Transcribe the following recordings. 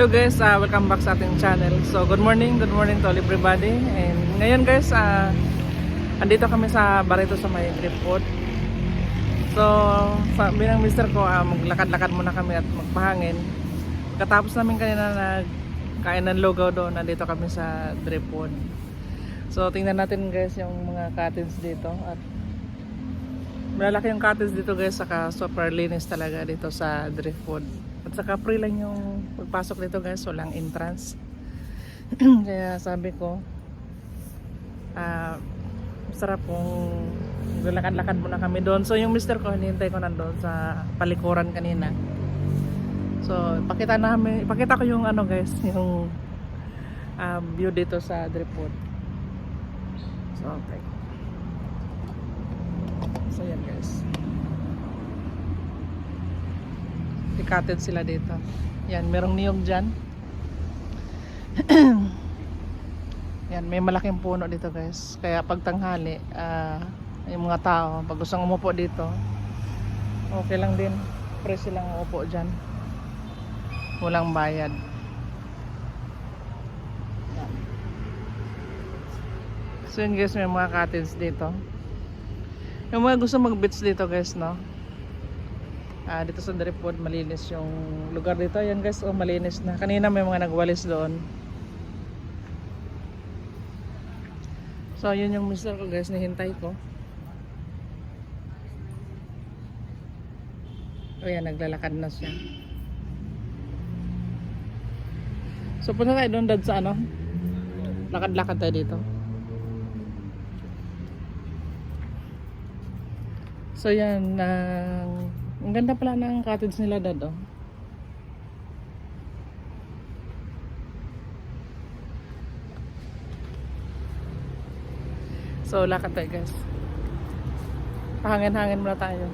Hello guys, uh, welcome back sa ating channel. So good morning, good morning to all everybody. And ngayon guys, uh, andito kami sa Barito sa may Gripwood. So sabi ng mister ko, uh, maglakad-lakad muna kami at magpahangin. Katapos namin kanina nagkain ng lugaw doon, nandito kami sa Dripwood. So tingnan natin guys yung mga cottage dito at malalaki yung cottage dito guys saka super linis talaga dito sa Driftwood. At saka free lang yung pagpasok dito guys, walang entrance. Kaya sabi ko, ah, masarap kung lakad-lakad muna kami doon. So yung mister ko, hinihintay ko nandun sa palikuran kanina. So, pakita namin, pakita ko yung ano guys, yung ah, view dito sa Driftwood. So, okay. So, yan guys. Ikated sila dito. Yan, merong niyog dyan. yan, may malaking puno dito guys. Kaya pag tanghali, ah, yung mga tao, pag gustong umupo dito, okay lang din. Pre silang umupo dyan. Walang bayad. So yun guys, may mga cottage dito. Yung mga gusto mag-beach dito guys, no? Ah, dito sa Dripwood, malinis yung lugar dito. Yan guys, oh, malinis na. Kanina may mga nagwalis doon. So, yun yung mister ko guys, nihintay ko. O yan, naglalakad na siya. So, punta tayo doon dad sa ano? Lakad-lakad tayo dito. So yan, ang ang ganda pala ng cottage nila dad oh. So lakad tayo guys. Pahangin-hangin muna tayo.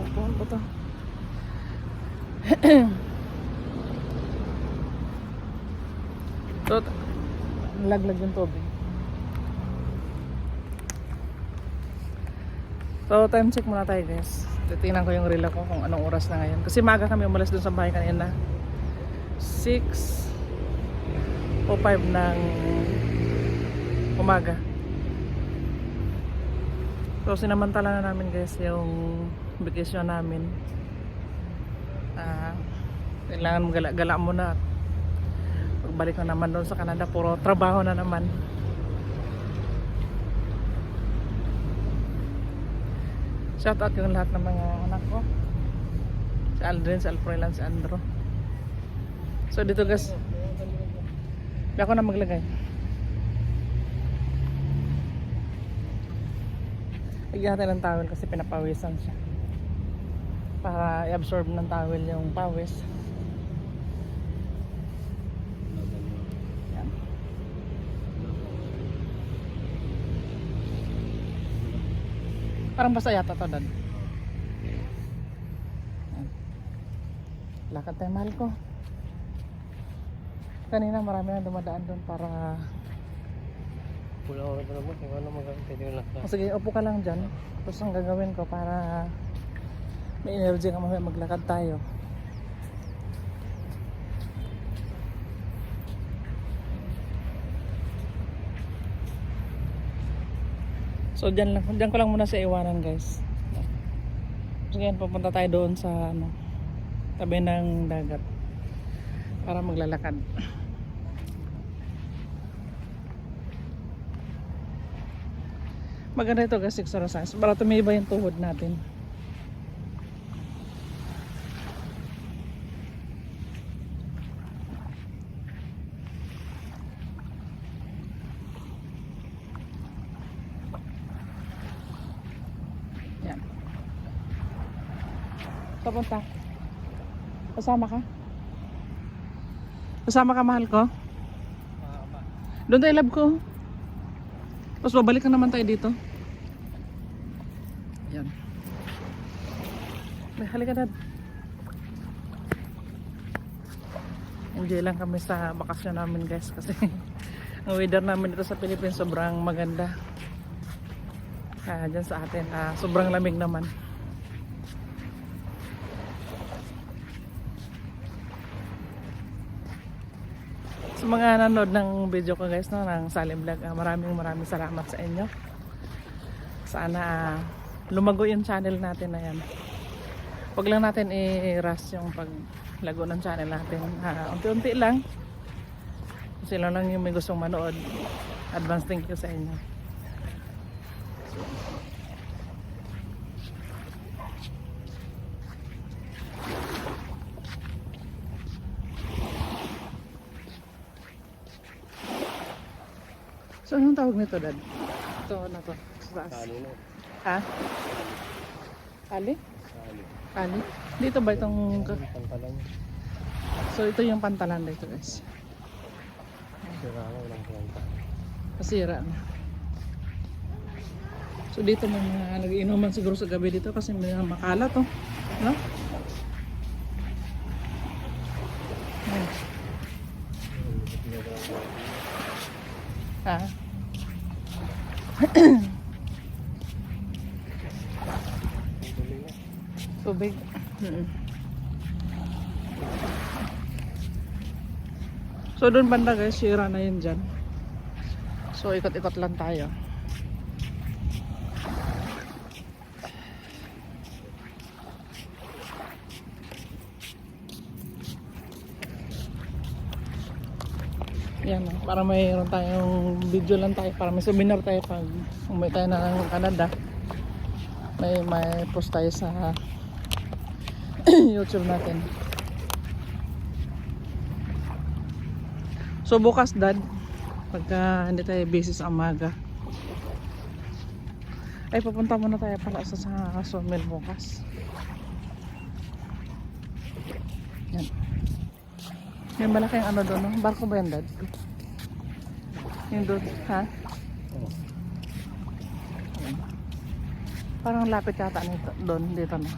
Bukuhan po to. so, laglag yung tubig. So, time check muna tayo guys. Titingnan ko yung reel ko kung anong oras na ngayon. Kasi maga kami umalis dun sa bahay kanina. 6 o 5 ng umaga. So, sinamantala na namin guys yung vacation namin. Ah, kailangan gala-gala muna. Pagbalik na naman doon sa Canada, puro trabaho na naman. Shout out yung lahat ng mga anak ko. Si Aldrin, si Alfrelan, si Andro. So dito guys, hindi ako na maglagay. Lagyan natin ng towel kasi pinapawisan siya. Para i-absorb ng towel yung pawis. Parang basta yata to dad. Yan. Lakad tayo mahal ko. Kanina marami na dumadaan doon para... Wala ko pa naman kung ano magkakita yung lakad. O sige, upo ka lang dyan. Tapos ang gagawin ko para may energy ka mamaya maglakad tayo. So dyan, lang, dyan ko lang muna sa iwanan guys. So yan, pupunta tayo doon sa ano, tabi ng dagat para maglalakad. Maganda ito guys, exercise. Para tumibay yung tuhod natin. Yan. Papunta. Kasama ka? Kasama ka, mahal ko? Doon tayo lab ko. Tapos babalik na naman tayo dito. Yan. May halika dad. Enjoy lang kami sa bakasyon namin guys kasi ang weather namin dito sa Philippines sobrang maganda. Kaya dyan sa atin ah, sobrang lamig naman. Sa mga nanood ng video ko guys, no, ng Salim Vlog, ah, maraming maraming salamat sa inyo. Sana ah, lumago yung channel natin na yan. Huwag lang natin i-rush yung paglago ng channel natin. Ah, unti-unti lang. Kasi lang lang yung may gustong manood. Advance thank you sa inyo. So, anong tawag nito, Dad? Ito, ano to? Sa taas. Kali no. Ha? Ali? Kali. Ali? Dito ba itong... Pantalan. So, ito yung pantalan dito, guys. Sira na walang planta. Masira na. So, dito mga nag-iinuman siguro sa gabi dito kasi may mga makalat, oh. No? Ayan. Ha? Tubig. Mm. So doon banda guys, sira na yun dyan. So ikot-ikot lang tayo. Yan, para mayroon tayong video lang tayo, para may souvenir tayo pag umuwi tayo na ng Canada. May may post tayo sa YouTube natin. So bukas dad, pagka hindi tayo busy sa umaga. Ay papunta muna tayo pala sa, sa sawmill bukas. Yan. Yung malaking ano doon, no? barko ba yan dad? Yung doon, ha? Oh. Parang lapit yata nito, doon, dito na.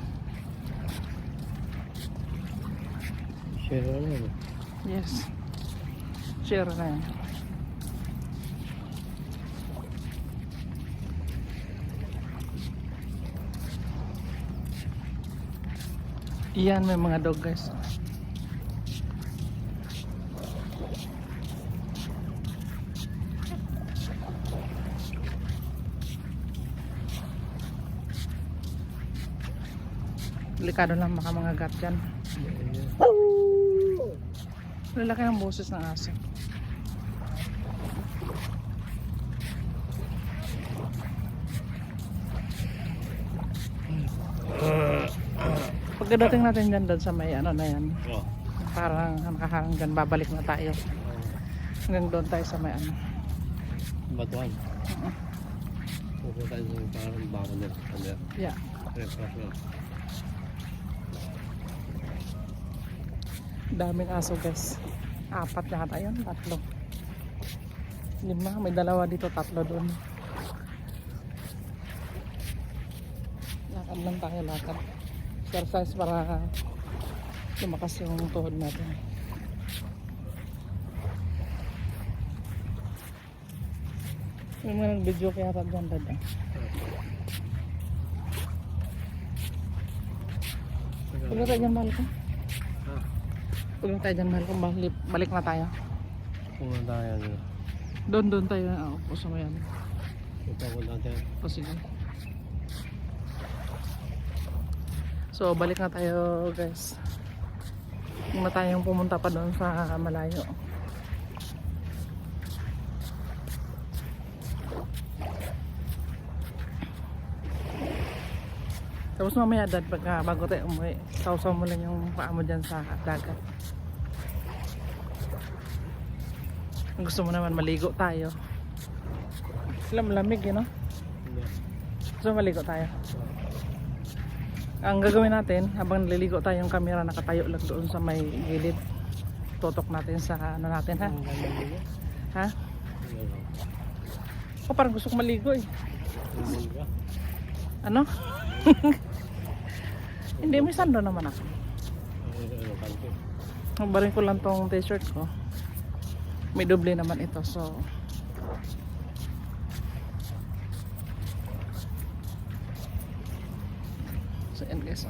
Yun. Yes. Na yan. Iyan, may mga dog guys. Delikado lang baka mga gat yan. Lalaki ang boses ng aso. Pagkadating natin dyan doon sa may ano na yan, Oh. parang nakahanggan babalik na tayo. Hanggang doon tayo sa may ano. Batuan. Pupunta tayo sa parang na. Ano? Yeah. Refresh na. Daming aso guys. Apat yata yun, tatlo. Lima, may dalawa dito, tatlo doon. Lakad lang tayo, lakad. Exercise para lumakas yung tuhod natin. May mga nag-video kaya tat dyan, dad. ah. Tayo dyan, mahal ko. Pagka tayo dyan, mahal ko, balik, balik na tayo. Pumunta tayo. ano. Doon, doon tayo. Upo sa may ano. Punta ko natin. O sige. So, balik na tayo guys. Huwag na tayong pumunta pa doon sa malayo. Tapos mamaya dad, pagka bago tayo umuwi, sausaw mo lang yung paa mo dyan sa dagat. Kung gusto mo naman maligo tayo. Sila malamig, you know? So maligo tayo. Ang gagawin natin, habang naliligo tayo yung camera nakatayo lang doon sa may gilid. Tutok natin sa ano natin ha. Ha? Ano? O parang gusto ko maligo eh. Ano? Hindi, may sando naman ako. Mabarin ko lang tong t-shirt ko. May doble naman ito, so... So, yan guys.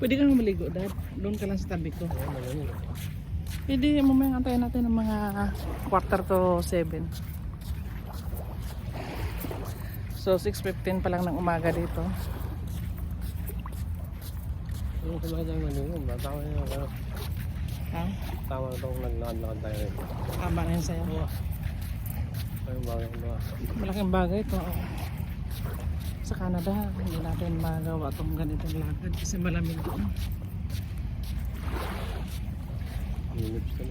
Pwede kang maligo, Dad. Doon ka lang sa tabi ko. Pwede, mamaya antayin natin ng mga quarter to 7. So, 6.15 pa lang ng umaga dito. Ano ko ba dyan manungo? Bata ko na Ha? Tama na itong naglakad-lakad tayo rin. Tama na yun sa'yo. Ay, bakit ba? Malaking bagay ito. Sa Canada, hindi natin magawa itong ganitong lakad kasi malamig doon.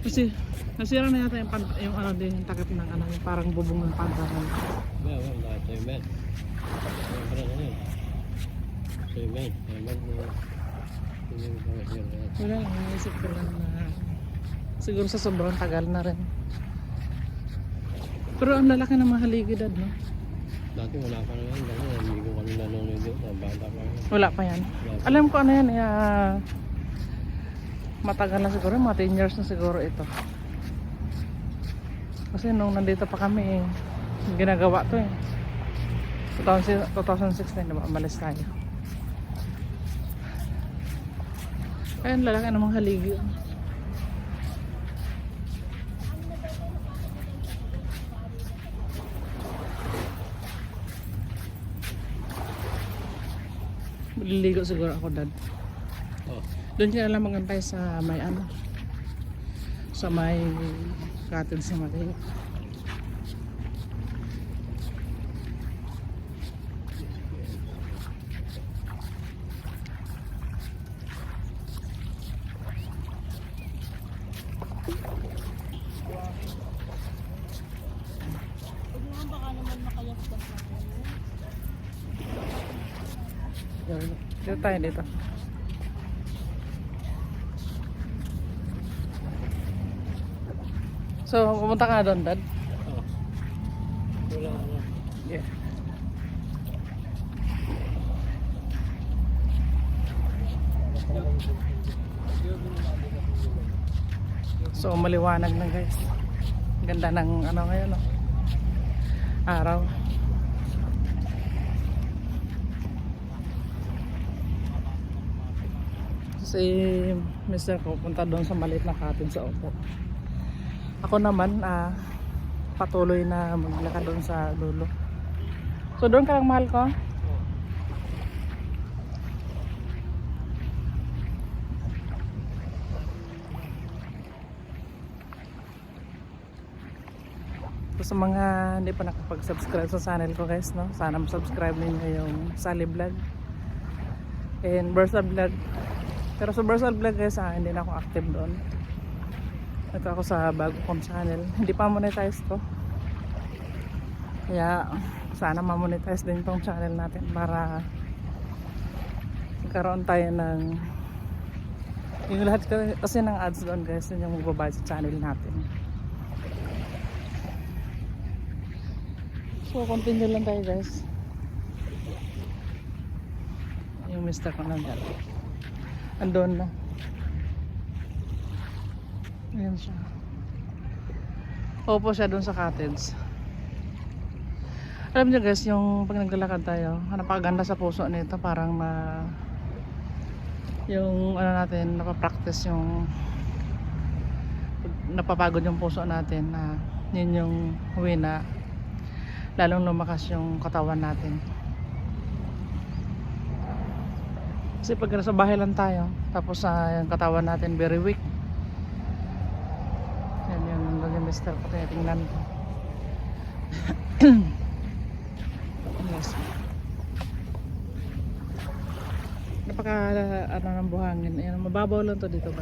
Kasi nasira na yata yung, pan, yung ano din, yung takip ng ano, yung parang bubong ng pantalan. Men. Sa'yo men. Hindi mo pa kasi yun. Wala naisip ko lang na siguro sa sobrang tagal na rin. Pero ang lalaki ng mga haligidad, no? Dati wala pa naman. Dati hindi ko kami nanonood dito. Bata pa yun. Wala pa yan. Wala pa. Alam ko ano yan, ah, matagal na siguro, mga 10 years na siguro ito. Kasi nung nandito pa kami, eh, ginagawa to eh. 2000 2016, diba? Umalis tayo. Ayun, lalaki ng mga haligi. Liligo siguro ako, dad. Oh. Doon ka lang magantay sa may ano. Sa may cottage sa maliit. Dito tayo dito. So, pumunta ka na doon, Dad? Oh. Wala na. Yeah. So, maliwanag na guys. Ganda ng ano ngayon, no? Araw. Si Mr. ko punta doon sa maliit na cottage sa Opo. Ako naman, ah, patuloy na maglakad doon sa dulo. So doon ka lang mahal ko? So, sa mga hindi pa nakapag-subscribe sa channel ko guys, no? Sana subscribe ninyo yung Sally Vlog and Bursa Vlog. Pero sa Bursa Vlog guys, ah, hindi na ako active doon. Ito ako sa bago kong channel. Hindi pa monetize to. Kaya sana ma-monetize din tong channel natin para magkaroon tayo ng yung lahat ka- kasi ng ads doon guys yun yung magbabayad sa channel natin. So continue lang tayo guys. Yung mister ko nandyan. Andun na. Ayan siya. Opo siya doon sa cottage. Alam niyo guys, yung pag naglalakad tayo, napakaganda sa puso nito, parang na yung ano natin, napapractice yung napapagod yung puso natin na yun yung huwi na lalong lumakas yung katawan natin. Kasi pag nasa bahay lang tayo, tapos sa yung katawan natin very weak, yan yun, yung mister ko, tinitingnan ko. yes. Napaka, ano ng buhangin. Ayan, mababaw lang to dito ba?